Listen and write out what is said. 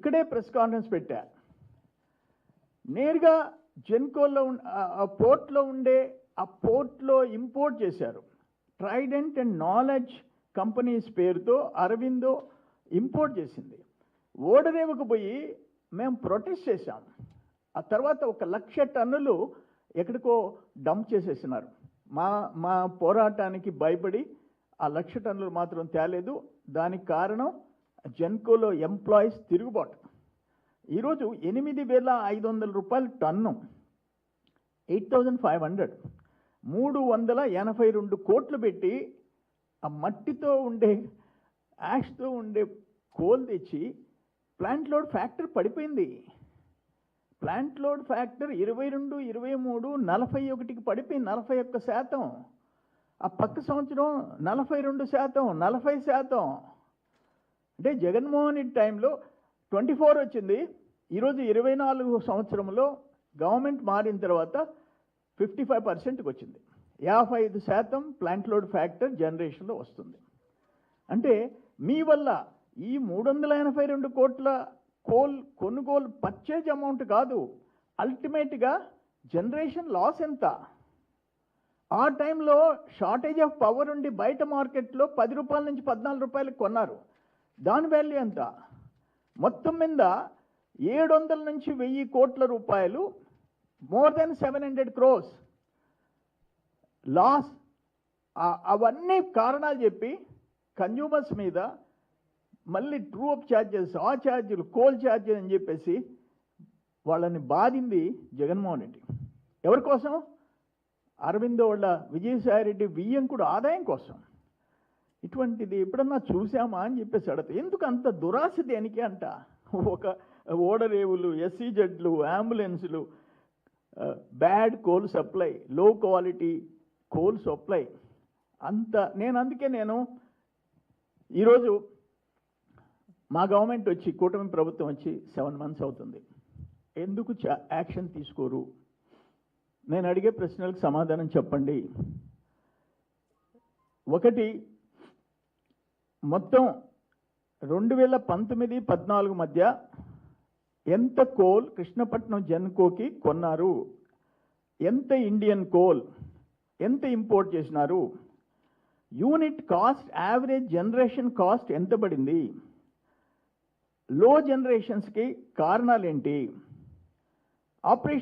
ఇక్కడే press conference పెట్టా. నేరుగా జెన్కోలో ఆ- పోర్ట్లో ఉండే ఆ పోర్ట్లో ఇంపోర్ట్ చేశారు. ట్రైడెంట్ అండ్ నాలెడ్జ్ కంపెనీస్ పేరుతో అరవిందో ఇంపోర్ట్ చేసింది. ఓడరేవుకు పోయి మేము ప్రొటెస్ట్ చేశాం. ఆ తర్వాత ఒక లక్ష టన్నులు ఎక్కడికో డంప్ చేసేసినారు. మా మా పోరాటానికి భయపడి ఆ లక్ష టన్నులు మాత్రం తేలేదు. దానికి కారణం జెన్కోలో ఎంప్లాయీస్ తిరుగుబాటు. ఈరోజు ఎనిమిది వేల ఐదు వందల రూపాయలు ton. Eight thousand five hundred. మూడు వందల ఎనభై రెండు కోట్లు పెట్టి ఆ మట్టితో ఉండే యాష్తో ఉండే కోల్ తెచ్చి ప్లాంట్ లోడ్ ఫ్యాక్టర్ పడిపోయింది. ప్లాంట్ లోడ్ ఫ్యాక్టర్ ఇరవై రెండు ఇరవై మూడు నలభై ఒకటికి పడిపోయింది. నలభై ఒక్క శాతం. ఆ పక్క సంవత్సరం నలభై రెండు శాతం నలభై శాతం. అంటే జగన్మోహన్ రెడ్డి టైంలో ట్వంటీ ఫోర్ వచ్చింది. ఈరోజు ఇరవై నాలుగు సంవత్సరంలో గవర్నమెంట్ మారిన తర్వాత ఫిఫ్టీ ఫైవ్ పర్సెంట్కి వచ్చింది. యాభై ఐదు శాతం ప్లాంట్ లోడ్ ఫ్యాక్టర్ జనరేషన్లో వస్తుంది. అంటే మీ వల్ల ఈ మూడు వందల ఎనభై రెండు కోట్ల కోల్ కొనుగోలు పర్చేజ్ అమౌంట్ కాదు అల్టిమేట్గా జనరేషన్ లాస్ ఎంత? ఆ టైంలో షార్టేజ్ ఆఫ్ పవర్ ఉండి బయట మార్కెట్లో పది రూపాయల నుంచి పద్నాలుగు రూపాయలకు కొన్నారు. దాని వాల్యూ ఎంత? మొత్తం మీద ఏడు వందల నుంచి వెయ్యి కోట్ల రూపాయలు more than seven hundred crores loss అవన్నీ కారణాలు చెప్పి కన్జ్యూమర్స్ మీద మళ్ళీ ట్రూ అప్ ఛార్జెస్ ఆ ఛార్జీలు కోల్ ఛార్జీలు అని చెప్పేసి వాళ్ళని బాధింది జగన్మోహన్ రెడ్డి. ఎవరి కోసం? అరవిందో వాళ్ళ వియ్యం కూడా ఆదాయం కోసం. ఇటువంటిది ఎప్పుడన్నా చూసామా అని చెప్పేసి అడత ఎందుకు అంత దురాశ దేనికి అంట? ఒక ఓడరేవులు ఎస్సీ జడ్లు అంబులెన్సులు bad coal supply low quality coal supply. అంత నేను అందుకే నేను ఈరోజు మా గవర్నమెంట్ వచ్చి కూటమి ప్రభుత్వం వచ్చి సెవెన్ మంత్స్ అవుతుంది. ఎందుకు చా- యాక్షన్ తీసుకోరు? నేను అడిగే ప్రశ్నలకు సమాధానం చెప్పండి. ఒకటి మొత్తం రెండు వేల పంతొమ్మిది పద్నాలుగు మధ్య ఎంత కోల్ కృష్ణపట్నం జెన్కోకి కొన్నారు? ఎంత ఇండియన్ కోల్? ఎంత ఇంపోర్ట్ చేసినారు? Unit cost average generation cost ఎంత పడింది? లో జనరేషన్స్కి కారణాలేంటి? ఆపరేషన్